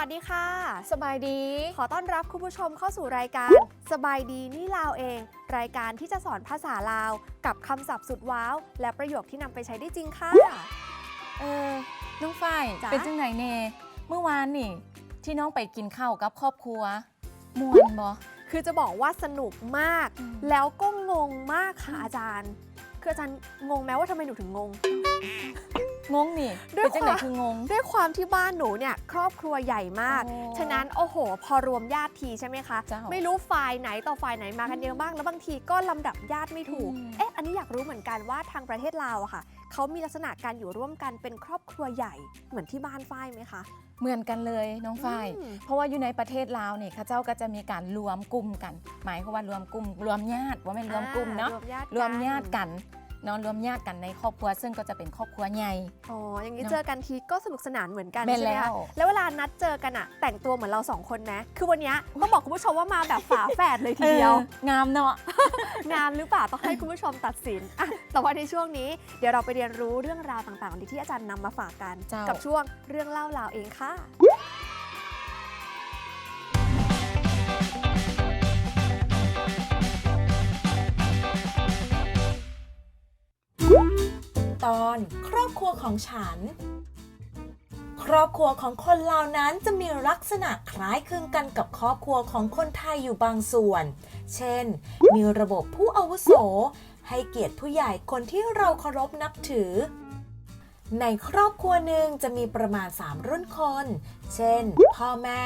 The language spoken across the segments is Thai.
วัสดีค่ะ สบายดี ขอต้อนรับคุณผู้ชมเข้าสู่รายการ สบายดีนี่ลาวเอง รายการที่จะสอนภาษาลาว กับคำศัพท์สุดว้าว และประโยคที่นำไปใช้ได้จริงค่ะ เออน้องฝ้ายจ๊ะ เป็นจังไหนเน่เมื่อวานนี่ ที่น้องไปกินข้าวกับครอบครัวมวนบ่ คือจะบอกว่าสนุกมาก อืม แล้วก็งงมากค่ะอาจารย์ คืออาจารย์งงไหมว่าทำไมหนูถึงงง งงนี่ด้วยเป็นจังไหนความ คืองง ด้วยความที่บ้านหนูเนี่ยครอบครัวใหญ่มาก โอ้ฉะนั้นโอ้โห พอรวมญาติทีใช่ไหมคะ เจ้าไม่รู้ฝ่ายไหนต่อฝ่ายไหนมากันเยอะมาก แล้วบางทีก็ลำดับญาติไม่ถูก อืม เอ๊ะ อันนี้อยากรู้เหมือนกันว่าทางประเทศลาวอะค่ะ เขามีลักษณะการอยู่ร่วมกันเป็นครอบครัวใหญ่เหมือนที่บ้านฝ้ายไหมคะ เหมือนกันเลยน้องฝ้ายอืม เพราะว่าอยู่ในประเทศลาวนี่เข้าเจ้าก็จะมีการรวมกลุ่มกัน หมายความว่ารวมกลุ่มรวมญาติว่าไม่นรวมกลุ่มเนาะอ่รวมญาติรวมญาติกัน เนาะรวมญาติกันในครอบครัว ซึ่งก็จะเป็นครอบครัวใหญ่ อ๋อ อย่างนี้เนอะเจอกันทีก็สนุกสนานเหมือนกันแม่นใช่ไหมแล้คะว แล้วเวลานัดเจอกันอะแต่งตัวเหมือนเราสองคนไหมคือวันเนี้ยต้องบอกคุณผู้ชมว่ามาแบบฝาแฝดเลยทีเดียว อองามเนาะ งามหรือเปล่าต้องให้คุณผู้ชมตัดสินอะแต่ว่าในช่วงนี้เดี๋ยวเราไปเรียนรู้เรื่องราวต่างๆที่อาจารย์นำมาฝากกัน เจ้ากั กับช่วงเรื่องเล่าราวเองค่ะ ตอน ครอบครัวของฉัน ครอบครัวของคนลาวนั้นจะมีลักษณะคล้ายคลึงกันกับครอบครัวของคนไทยอยู่บางส่วน เช่น มีระบบผู้อาวุโส ให้เกียรติผู้ใหญ่คนที่เราเคารพนับถือ ในครอบครัวหนึ่งจะมีประมาณ 3 รุ่นคน เช่น พ่อแม่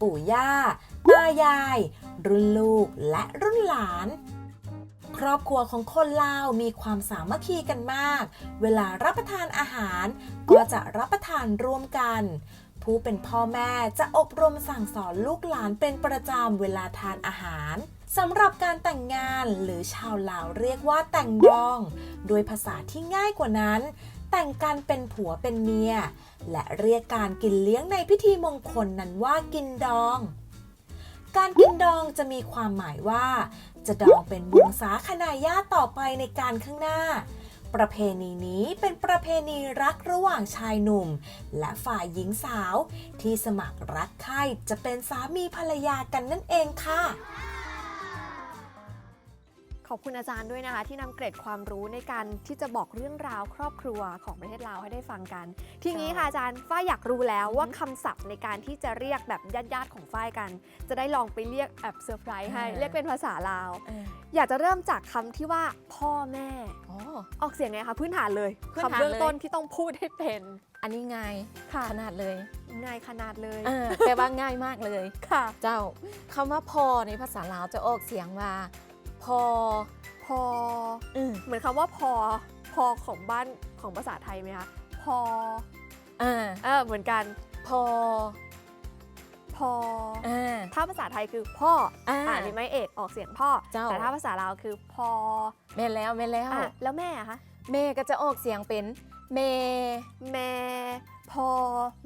ปู่ย่า ตายาย รุ่นลูกและรุ่นหลาน รอบครัวของคนลาวมีความสามัคคีกันมาก เวลารับประทานอาหาร ก็จะรับประทานร่วมกัน ผู้เป็นพ่อแม่จะอบรมสั่งสอนลูกหลานเป็นประจำเวลาทานอาหารสำหรับการแต่งงานหรือชาวลาวเรียกว่าแต่งดอง โดยภาษาที่ง่ายกว่านั้น แต่งกันเป็นผัวเป็นเมีย และเรียกการกินเลี้ยงในพิธีมงคลนั้นว่ากินดอง การกินดองจะมีความหมายว่า จะดองเป็นวงสาคณาญาติต่อไปในการข้างหน้า ประเพณีนี้เป็นประเพณีรักระหว่างชายหนุ่ม และฝ่ายหญิงสาว ที่สมัครรักใคร่จะเป็นสามีภรรยากันนั่นเองค่ะ ขอบคุณอาจารย์ด้วยนะคะ ที่นำเกร็ดความรู้ในการที่จะบอกเรื่องราวครอบครัวของประเทศลาวให้ได้ฟังกัน ทีนี้ค่ะอาจารย์ฝ้ายอยากรู้แล้วว่าคำศัพท์ในการที่จะเรียกแบบญาติๆของฝ้ายกัน จะได้ลองไปเรียกแอบเซอร์ไพรส์ให้อ่าเรียกเป็นภาษาลาวเอออยากจะเริ่มจากคำที่ว่าพ่อแม่อ๋อออกเสียงไงคะพื้นฐานเลยพื้นคำฐานเบื้องเลยต้นที่ต้องพูดให้เป็น อันนี้ง่ายค่ะขนาดเลยง่ายขนาดเลยเออแปลว่าง่ายมากเลยค่ะ เจ้าคำว่าพอในภาษาลาวจะออกเสียงว่า พอ พอ อืมเหมือนคำว่าพอ พอของบ้านของภาษาไทยไหมคะ พอ อ่าเออเหมือนกัน พอ พอ อ่า ถ้าภาษาไทยคือพ่ออ่า อ่านี่ไม่เอกออกเสียงพ่อ เจ้า แต่ถ้าภาษาลาวคือพอแม่นแล้วแม่นแล้ว อะแล้วแม่อะคะ แม่ก็จะออกเสียงเป็นเมแม่พ่อ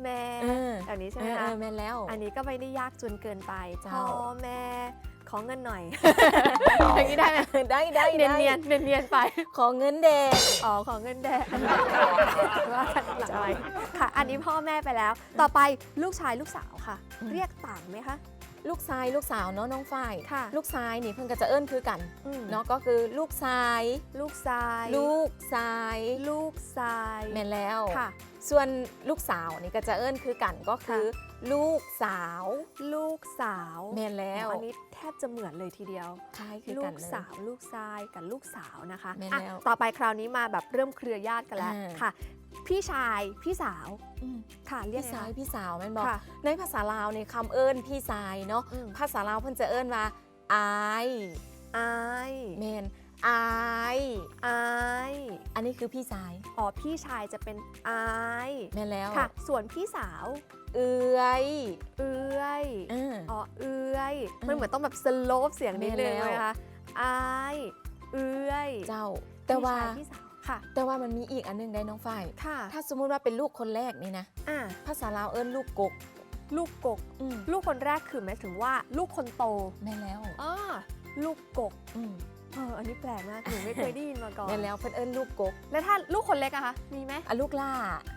แม่เออแบบนี้ใช่เอไหมอเอคะ อแม่นแล้ว อันนี้ก็ไม่ได้ยากจนเกินไป เจ้า พ่อแม่ ขอเงินหน่อย อย่างนี้ได้ไหมได้ได้เนียนได้เนียนเนียนเนียนๆไป ขอเงินเด็กอ๋อขอเงินแดงว่ากันหลังไว้ค่ะ อันนี้พ่อแม่ไปแล้ว ต่อไปลูกชายลูกสาวค่ะอืมเรียกต่างไหมคะ ลูกชายลูกสาวเนาะน้องฝ้ายค่ะลูกชายนี่เพิ่งก็จะเอิ้นคือกันอืม เนาะก็คือลูกชายลูกชายลูกชายลูกชายแม่นแล้ว ค่ะ ส่วนลูกสาวนี่ก็จะเอิ้นคือกันก็คือ ลูกสาวลูกสาวแม่นแล้วอ๋ออันนี้แทบจะเหมือนเลยทีเดียว คล้ายคือลูกันกเลย สาวลูกชายกับลูกสาวนะคะแม่นอะแล้วต่อไปคราวนี้มาแบบเริ่มเครือญาติกันแล้วอ่า ค่ะ พี่ชายพี่สาวอืมค่ะเรียพี่กไงสายคะพี่สาวแม่นบอกค่ะ ในภาษาลาวนี่คำเอิ้นพี่ชายเนาะอืม ภาษาลาวเพิ่นจะเอิ้นว่าอายอายแมนอายอายอันนี้คือพี่ชายอ๋อพี่ชายจะเป็นอายแม่นแล้วค่ะ ส่วนพี่สาวเอื้อยเอื้อยเออ อ๋อเอื้อยอืมมันเหมือนต้องแบบสโลปเสียงนิดนึงแม่นแล้วเลยนะคะอายเอื้อยเจ้า แต่ว่าพี่ชยพี่สาว ค่ะ แต่ว่ามันมีอีกอันหนึงได้น้องฝ้ายค่ะ ถ้าสมมุติว่าเป็นลูกคนแรกนี่นะอะภาษาลาวเอิ้นลูกกก ลูกกก อืม ลูกคนแรกคือหมายถึงว่าลูกคนโตแม่นแล้วอ่าลูกกกอืมเอออันนี้แปลกมากหนูไม่เคยได้ยินมาก่อน แม่นแล้วเพิ่นเอิ้นลูกกกแล้วถ้าลูกคนเล็กอะคะมีไหมอะลูกล่า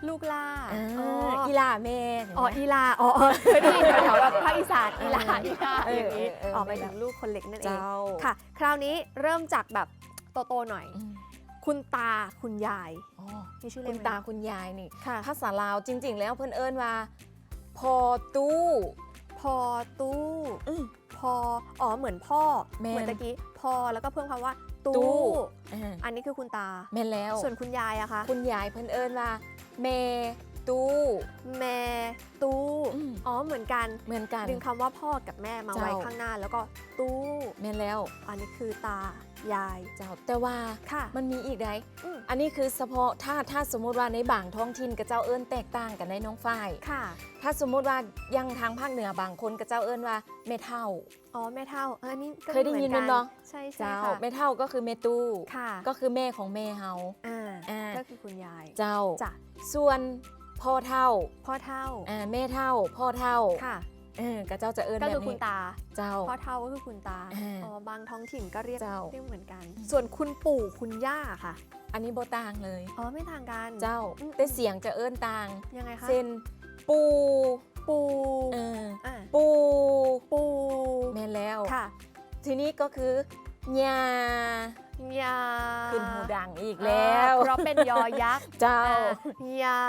ลูกล่าอ่าอ๋ออีลาแม่เห็นไหมอ๋ออีลาอ๋ออ๋อเคยได้ยินแถวๆแบบภาคอีสานอีลาเอออีลาเอออย่างนี้เออเอออ๋อหมายถึงลูกคนเล็กนั่นเอง เจ้าค่ะ คราวนี้เริ่มจากแบบโต ๆ หน่อย อืม คุณตาคุณยายอ๋อมีชื่อคุเล่ณนไหม ตาคุณยายนี่ค่ะ ภาษาลาวจริง ๆ แล้วเพิ่นเอิ้นว่า พอตู้ พอตู้อืมพออ๋อเหมือนพ่อแม่น เหมือนตะกี้พอแล้วก็เพิ่มคำว่าตู้ตู้อ่าอันนี้คือคุณตา แม่นแล้ว ส่วนคุณยายอะคะคุณยายเพิ่นเอิ้นว่าเมตู้แม่ตู้อืมอ๋อเหมือนกัน เหมือนกัน ดึงคำว่าพ่อกับแม่มาไว้เจ้า ข้างหน้า แล้วก็ตู้ แม่นแล้ว อันนี้คือตา ยาย เจ้าแต่ว่าค่ะมันมีอีกไดอืม อันนี้คือเฉพาะถ้าถ้าสมมุติว่าในบางท้องถิ่นกับเจ้าเอิ้นแตกต่างกันในน้องฝ้าย ค่ะ ถ้าสมมุติว่ายังทางภาคเหนือบางคนกับเจ้าเอิ้นว่าเมเท่า อ๋อแม่เท่าเอออันนี้ก็เคยได้ยินหมือมั้ยเนอะ ใช่ใช่เจ้าค่ะเมเท่าก็คือเมตู้ค่ะก็คือแม่ของแม่เฮา อ่าอ่า ก็คือคุณยายเจ้า จ้ะส่วนพ่อเท่าพ่อเท่าอ่าแม่เท่า พ่อเท่า ค่ะ เออกับเจ้าจะเอิ้นก็แบคือบคุณนี้ตาเจ้าพ่อเท่าก็คือคุณตาอ่าอ๋อบางท้องถิ่นก็เรียกเจ้าเรียกเหมือนกัน ส่วนคุณปู่คุณย่าค่ะ อันนี้โบต่างเลยอ๋อไม่ต่างกันเจ้าอืมแต่เสียงจะเอิ้นต่างยังไงคะเช่นปูปู่เอออ่าปูปู่แม่นแล้วค่ะ ทีนี้ก็คือญายาขึ้นหูดังอีกแล้วอ่าเพราะเป็นยอยักษ์ เจ้าอ่ยา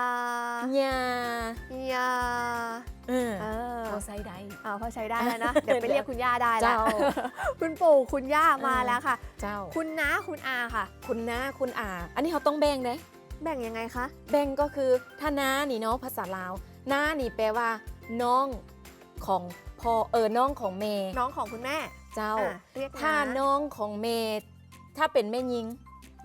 ญายา เออเออเขาใส่ได้เอาพอใช้ได้แล้วนะ เดี๋ยวไปเรียกคุณย่าได้แล้วเจ้าคุณปู่คุณย่ามาเออแล้วค่ะ เจ้า คุณน้าคุณอาค่ะ คุณน้าคุณอา อันนี้เขาต้องแบ่งเด้แบ่งยังไงคะ แบ่งก็คือถ้าน้านี่เนาะภาษาลาวน้านี่แปลว่า น้องของพ่อเออน้องของเมย์น้องของคุณแม่ เจ้าอะเรียกถ้าน้องของเมย์ถ้าเป็นแม่ยิง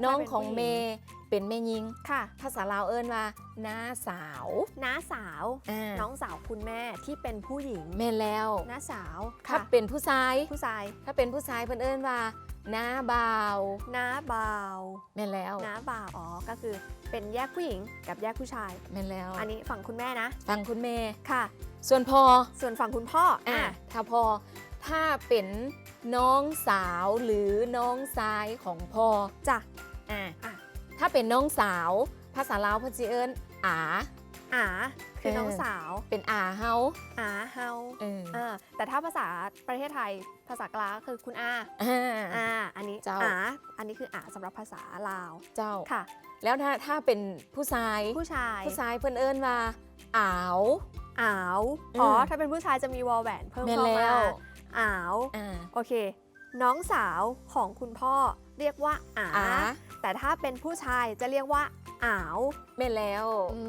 น้องของเมย์ เป็นแม่ยิงค่ะ ภาษาลาวเอิ้นว่าน้าสาวน้าสาว อ่าน้องสาวคุณแม่ที่เป็นผู้หญิงแม่นแล้วน้าสาวถ้าค่ะเป็นผู้ชาย ผู้ชายถ้าเป็นผู้ชายเพิ่นเอิ้นว่าน้าบ่าวน้าบ่าวแม่นแล้วน้าบ่าวอ๋อก็คือเป็นแยกผู้หญิงกับแยกผู้ชาย แม่นแล้วอันนี้ฝั่งคุณแม่นะฟังคุณแม่ ค่ะ ส่วนพ่อส่วนฝั่งคุณพ่ออะอะถ้าพ่อถ้าเป็นน้องสาวหรือน้องชายของพ่อจ้ะอะอะ ถ้าเป็นน้องสาว ภาษาลาวเพิ่นสิเอิ้นอา อาคือเออน้องสาว เป็นอาเฮาอาเฮาเอออ่าแต่ถ้าภาษาประเทศไทยภาษากลางก็คือคุณอาอ่าอ่าอันนี้เจ้า อาอันนี้คืออาสำหรับภาษาลาวเจ้า ค่ะ แล้วถ้าถ้าเป็นผู้ชาย ผู้ชายผู้ชายเพิ่นเอิ้นว่าอาว อาวอืมอ๋อถ้าเป็นผู้ชายจะมีวอลแหวนเพิ่มแม่นเข้าแล้มาวอาว อ่าโอเค น้องสาวของคุณพ่อ เรียกว่าอาอา แต่ถ้าเป็นผู้ชายจะเรียกว่าอาวแม่นแล้วอื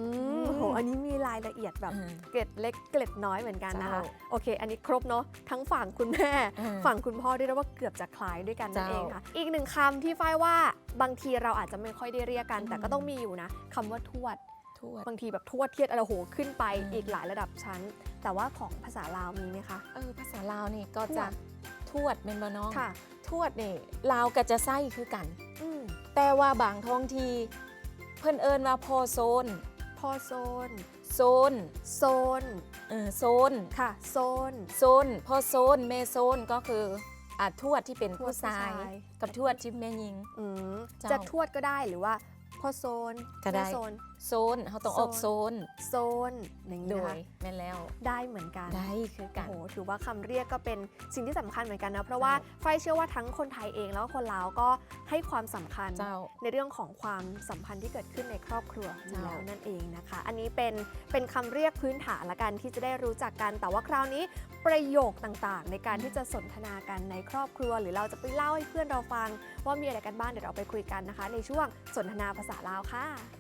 มโห อันนี้มีรายละเอียดแบบอืมเกร็ดเล็กเกร็ดน้อยเหมือนกันนะคะเจ้าโอเค อันนี้ครบเนาะ ทั้งฝั่งคุณแม่อืมฝั่งคุณพ่อเรียกได้ว่าเกือบจะคล้ายด้วยกันนั่นเจ้าเองค่ะ อีกหนึ่งคำที่ฝ้ายว่าบางทีเราอาจจะไม่ค่อยได้เรียกกันอืมแต่ก็ต้องมีอยู่นะคำว่าทวดทวด บางทีแบบทวดเทียดอะไรโหขึ้นไปอืมอีกหลายระดับชั้น แต่ว่าของภาษาลาวมีไหมคะ เออ ภาษาลาวนี่ก็ทวดจะทวดเป็นบ่น้องค่ะ ทวดนี่ลาวก็จะไส้คือกันอืมแต่ว่าบางท้องทีเพิ่นเอิญว่าพอโซนพ่อโซน โซน โซนเออโซน ค่ะ โซน โซน พอโซนเมโซนก็คืออะทวดที่เป็นผู้ชายทวดผู้ชายกับทวดที่แม่ยิงอืมเจ้าจะทวดก็ได้หรือว่าพ่อโซนก็ได้แม่โซน โซนเขาต้องออกโซน โซนอย่างโดนี้ยนะคะแม่นแล้ว ได้เหมือนกัน ได้คือกัน โอ้โหถือว่าคำเรียกก็เป็นสิ่งที่สำคัญเหมือนกันนะ เพราะว่าเจ้าไฟเชื่อว่าทั้งคนไทยเองแล้วก็คนลาวก็ให้ความสำคัญ เจ้า ในเรื่องของความสัมพันธ์ที่เกิดขึ้นในครอบครัวอยู่เจ้าแล้วนั่นเองนะคะ อันนี้เป็นเป็นคำเรียกพื้นฐานละกันที่จะได้รู้จักกัน แต่ว่าคราวนี้ประโยคต่างๆ ในการที่จะสนทนากันในครอบครัว หรือเราจะไปเล่าให้เพื่อนเราฟัง ว่ามีอะไรกันบ้างเดี๋ยวเราไปคุยกันนะคะ ในช่วงสนทนาภาษาลาวค่ะ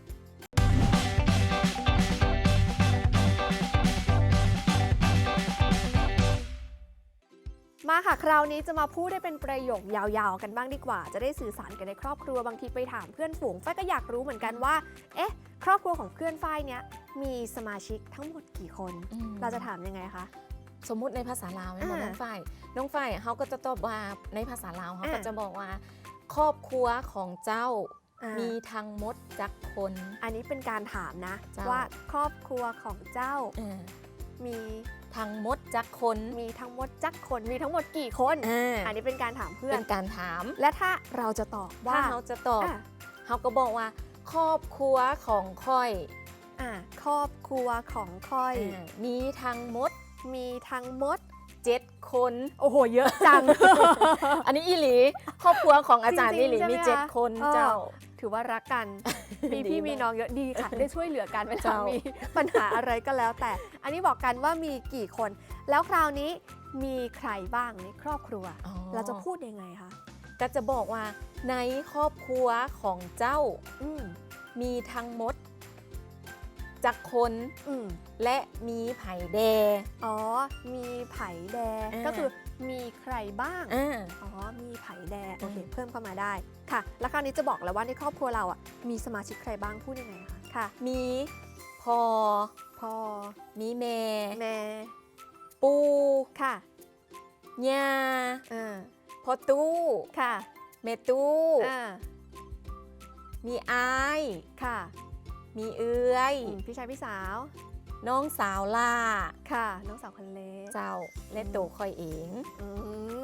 มาค่ะคราวนี้จะมาพูดได้เป็นประโยคยาวๆ กันบ้างดีกว่า จะได้สื่อสารกันในครอบครัวบางทีไปถามเพื่อนฝูงฝ้ายก็อยากรู้เหมือนกันว่า เอ๊ะ ครอบครัวของเพื่อนฝ้ายเนี้ยมีสมาชิกทั้งหมดกี่คน อืม เราจะถามยังไงคะ สมมุติในภาษาลาวเนี่ยอ่าน้องฝ้ายน้องฝ้ายเขาก็จะตอบว่าในภาษาลาวเขาก็อ่า จะบอกว่า ครอบครัวของเจ้าอ่า มีทั้งหมดจักคน อันนี้เป็นการถามนะเจ้าว่าครอบครัวของเจ้าเออมีทั้งหมดจักคน มีทั้งหมดจักคน มีทั้งหมดกี่คนอ่าอันนี้เป็นการถามเพื่อเป็นนการถาม และถ้าเราจะตอบว่าถ้าเขาจะตอบอะเขาก็บอกว่า ครอบครัวของค่อยอะครอบครัวของค่อยอ่ามีทั้งหมด มีทั้งหมดเจ็ดคน โอ้โห เยอะจัง อันนี้อีหลี ครอบครัวของอาจารย์จริอีงๆหลีใช่ไหมมีเจ็ดคะคนเออเจ้า ถือว่ารักกัน มีดีพี่มีมากน้องเยอะดีค่ะ ได้ช่วยเหลือกันเวลาเจ้ามีมีปัญหาอะไรก็แล้วแต่ อันนี้บอกกันว่ามีกี่คน แล้วคราวนี้มีใครบ้างในครอบครัวอ๋อเราจะพูดยังไงคะก็จะบอกว่าในครอบครัวของเจ้าอืมมีทั้งหมด จักคนอืมและมีไผ่แดอ๋อ มีไผ่แดงอ่าก็คือมีใครบ้าง อ่า อ๋อ มีไผ่แดงโอเค อืม เพิ่มเข้ามาได้ค่ะ แล้วคราวนี้จะบอกแล้วว่าในครอบครัวเราอะ มีสมาชิกใครบ้างพูดยังไงคะ ค่ะ มีพ่อพ่อมีแม่แม่ ปูค่ะย่าอ่าพ่อตู้ค่ะแม่ตู้ อ่ามีอาย ค่ะ มีเอื้อยอืมพี่ชายพี่สาว น้องสาวล่า ค่ะ น้องสาวคนเล็ก เจ้าและโตวคอยเองอื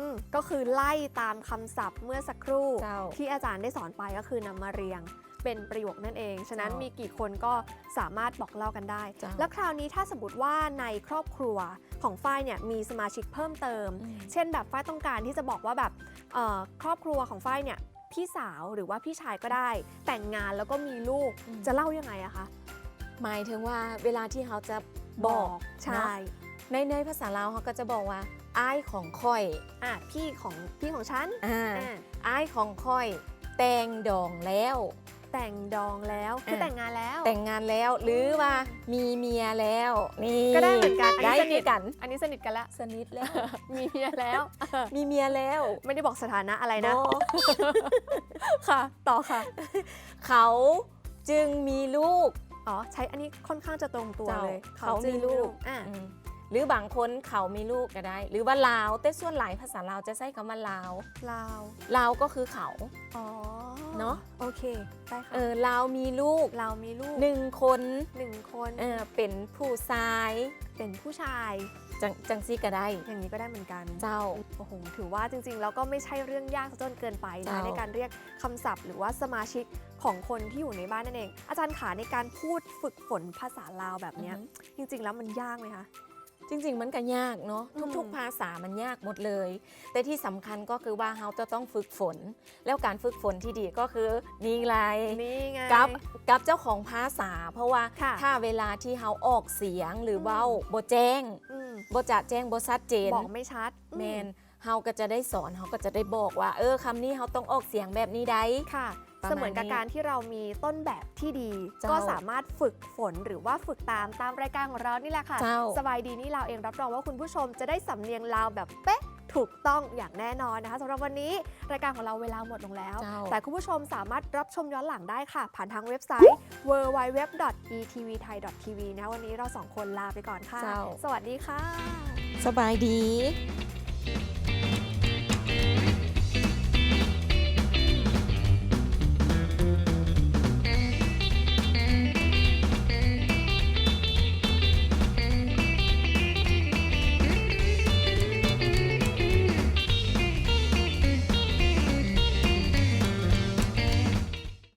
มก็คือไล่ตามคำศัพท์เมื่อสักครู่ เจ้า ที่อาจารย์ได้สอนไปก็คือนำมาเรียงเป็นประโยคนั่นเอง ฉะนั้นเจ้ามีมีกี่คนก็สามารถบอกเล่ากันได้ เจ้าแล้วคราวนี้ถ้าสมมติว่าในครอบครัวของฝ้ายเนี่ยมีสมาชิกเพิ่มเติม อืม เช่นแบบฝ้ายต้องการที่จะบอกว่าแบบเอ่อครอบครัวของฝ้ายเนี่ย พี่สาวหรือว่าพี่ชายก็ได้ แต่งงานแล้วก็มีลูกอืมจะเล่ายังไงอะคะหมายถึงว่าเวลาที่เขาจะบอกใช่เนาะในในภาษาลาวเขาก็จะบอกว่าอายของคอยอะพี่ของพี่ของฉันอ่าอะอายของคอย แต่งดองแล้ว แต่งดองแล้วคืออะแต่งงานแล้ว แต่งงานแล้วหรือว่ามีเมียแล้วนี่ก็ได้เหมือนกันอันนี้ได้สนิทกัน อันนี้สนิทกันแล้วสนิทแล้ว มีเมียแล้ว มีเมียแล้ว ไม่ได้บอกสถานะอะไรนะบ่ค่ะ ต่อค่ะ เขาจึงมีลูก อ๋อ ใช้อันนี้ค่อนข้างจะตรงตัวเจ้าเลย เขาจึงมีลูกอะอืมห รือบางคนเขามีลูกก็ได้ หรือว่าลาวแต่ส่วนหลายภาษาลาวจะใช้คำว่าลาวลาวลาวก็คือเขา อ๋อเนอะ โอเคได้ค่ะเออลาวมีลูกเรามีลูกหนึ่งคนหนึ่งคนเออเป็นผู้ชายเป็นผู้ชาย จังจังซี่ก็ได้ อย่างนี้ก็ได้เหมือนกันเจ้า โอ้โหถือว่าจริงๆ แล้วก็ไม่ใช่เรื่องยากซะจนเกินไปนะ เจ้า ในการเรียกคำศัพท์ หรือว่าสมาชิกของคนที่อยู่ในบ้านนั่นเอง อาจารย์ขาในการพูดฝึกฝนภาษาลาวแบบเนี้ยอือหือจริงๆ แล้วมันยากไหมคะ จริงๆ มันก็ยากเนาะอืมทุกๆ ภาษามันยากหมดเลย แต่ที่สำคัญก็คือว่าเราจะต้องฝึกฝน แล้วการฝึกฝนที่ดีก็คือนี่ไงนี่ไงกับกับเจ้าของภาษา เพราะว่าค่ะถ้าเวลาที่เขาออกเสียงหรืออมเว้าบ่แจ้งอืมบ่จะแจ้งบ่ชัดเจนบอกไม่ชัดแมนอืเฮาก็จะได้สอนเฮาก็จะได้บอกว่า เออคำนี้เฮาต้องออกเสียงแบบนี้ได้ค่ะประมาณ เสมือนกับนี้การที่เรามีต้นแบบที่ดีเจ้าก็สามารถฝึกฝนหรือว่าฝึกตามตามรายการของเรานี่แหละค่ะเจ้าสบายดีนี่เราวเองรับรองว่าคุณผู้ชมจะได้สำเนียงลาวแบบเป๊ะถูกต้องอย่างแน่นอนนะคะสำหรับวันนี้รายการของเราเวลาหมดลงแล้วเจ้าแต่คุณผู้ชมสามารถรับชมย้อนหลังได้ค่ะ ผ่านทางเว็บไซต์ www.etvthai.tv นะคะวันนี้เราสองคนลาไปก่อนค่ะเจ้าสวัสดีค่ะ สบายดี